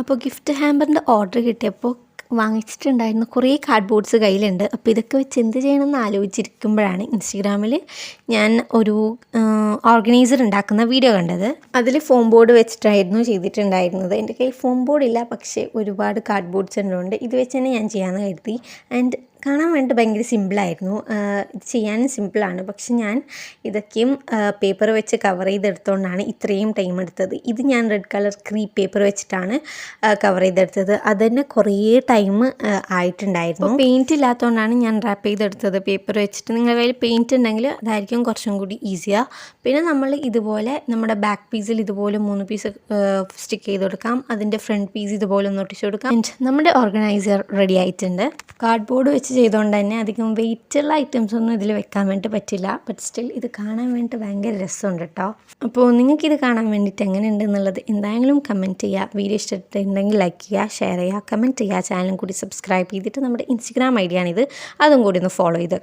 അപ്പോൾ gift ഹാമ്പറിന്റെ order കിട്ടിയപ്പോൾ വാങ്ങിച്ചിട്ടുണ്ടായിരുന്ന കുറേ കാർഡ് ബോർഡ്സ് കയ്യിലുണ്ട്. അപ്പോൾ ഇതൊക്കെ വെച്ച് എന്ത് ചെയ്യണമെന്ന് ആലോചിച്ചിരിക്കുമ്പോഴാണ് ഇൻസ്റ്റഗ്രാമിൽ ഞാൻ ഒരു ഓർഗനൈസർ ഉണ്ടാക്കുന്ന വീഡിയോ കണ്ടത്. അതിൽ ഫോം ബോർഡ് വെച്ചിട്ടായിരുന്നു ചെയ്തിട്ടുണ്ടായിരുന്നത്. എന്റെ കയ്യിൽ ഫോം ബോർഡ് ഇല്ല പക്ഷേ ഒരുപാട് കാർഡ് ബോർഡ്സ് ഉള്ളതുകൊണ്ട് ഇത് വെച്ച് തന്നെ ഞാൻ ചെയ്യാമെന്ന് കരുതി. ആൻഡ് കാണാൻ വേണ്ടി ഭയങ്കര സിമ്പിളായിരുന്നു ഇത് ചെയ്യാനും സിമ്പിളാണ് പക്ഷെ ഞാൻ ഇതൊക്കെയും പേപ്പർ വെച്ച് കവർ ചെയ്തെടുത്തുകൊണ്ടാണ് ഇത്രയും ടൈം എടുത്തത്. ഇത് ഞാൻ റെഡ് കളർ ക്രീ പേപ്പർ വെച്ചിട്ടാണ് കവർ ചെയ്തെടുത്തത്. അത് തന്നെ കുറേ ടൈം ആയിട്ടുണ്ടായിരുന്നു. പെയിന്റ് ഇല്ലാത്തതുകൊണ്ടാണ് ഞാൻ റാപ്പ് ചെയ്തെടുത്തത്. പേപ്പർ വെച്ചിട്ട് നിങ്ങളുടെ കയ്യിൽ പെയിന്റ് ഉണ്ടെങ്കിൽ അതായിരിക്കും കുറച്ചും കൂടി ഈസിയാണ് പിന്നെ നമ്മൾ ഇതുപോലെ നമ്മുടെ ബാക്ക് പീസിൽ ഇതുപോലെ മൂന്ന് പീസ് സ്റ്റിക്ക് ചെയ്ത് കൊടുക്കാം. അതിന്റെ ഫ്രണ്ട് പീസ് ഇതുപോലെ ഒന്ന് ഒട്ടിച്ചു കൊടുക്കാം. നമ്മുടെ ഓർഗനൈസർ റെഡി ആയിട്ടുണ്ട്. കാർഡ്ബോർഡ് വെച്ച് ചെയ്തുകൊണ്ട് തന്നെ അധികം വെയിറ്റുള്ള ഐറ്റംസ് ഒന്നും ഇതിൽ വെക്കാൻ വേണ്ടി പറ്റില്ല. ബട്ട് സ്റ്റിൽ ഇത് കാണാൻ വേണ്ടി ഭയങ്കര രസമുണ്ട് കേട്ടോ അപ്പോൾ നിങ്ങൾക്ക് ഇത് കാണാൻ വേണ്ടിയിട്ട് എങ്ങനെയുണ്ട് എന്നുള്ളത് എന്തായാലും കമന്റ് ചെയ്യുക വീഡിയോ ഇഷ്ടപ്പെട്ടിട്ടുണ്ടെങ്കിൽ ലൈക്ക് ചെയ്യുക ഷെയർ ചെയ്യുക കമന്റ് ചെയ്യുക ചാനലും കൂടി സബ്സ്ക്രൈബ് ചെയ്തിട്ട് നമ്മുടെ ഇൻസ്റ്റഗ്രാം ഐ ഡിയാണിത് അതും കൂടി ഒന്ന് ഫോളോ ചെയ്ത്